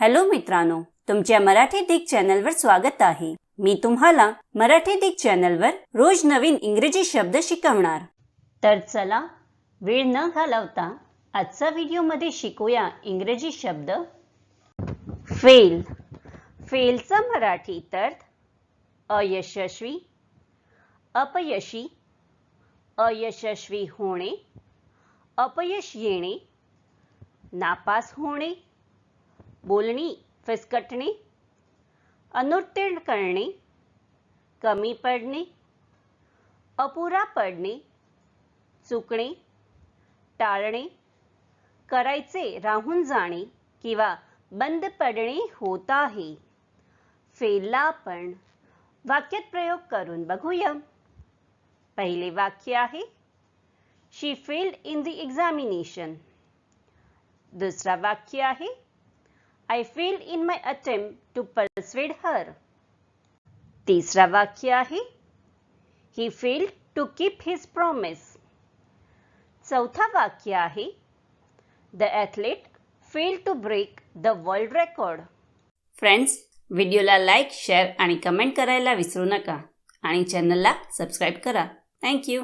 Hello मित्रांनो तुमच्या मराठी दिग चॅनलवर स्वागत आहे. मी तुम्हाला मराठी दिग चॅनलवर रोज नवीन इंग्रजी शब्द शिकवणार. तर चला वेळ न घालवता आजचा व्हिडिओमध्ये शिकूया इंग्रजी शब्द. फेल. फेलचा मराठी तर अयशस्वी अपयशी अयशस्वी होणे अपयश येणे नापास होणे बोलणी फिसकटणे अनुत्तीर्ण करणे कमी पडणे अपुरा पडणे चुकणे टाळणे करायचे राहून जाणे किंवा बंद पडणे होत आहे फेलला आपण वाक्यात प्रयोग करून बघूया. पहिले वाक्य आहे she failed in the examination दुसरा वाक्य आहे I failed in my attempt to persuade her तिसरा वाक्य आहे. He failed to keep his promise चौथा वाक्य आहे. The athlete fail to break the world record friends व्हिडिओला लाईक शेअर आणि कमेंट करायला विसरू नका. आणि चॅनलला सबस्क्राईब करा. थँक्यू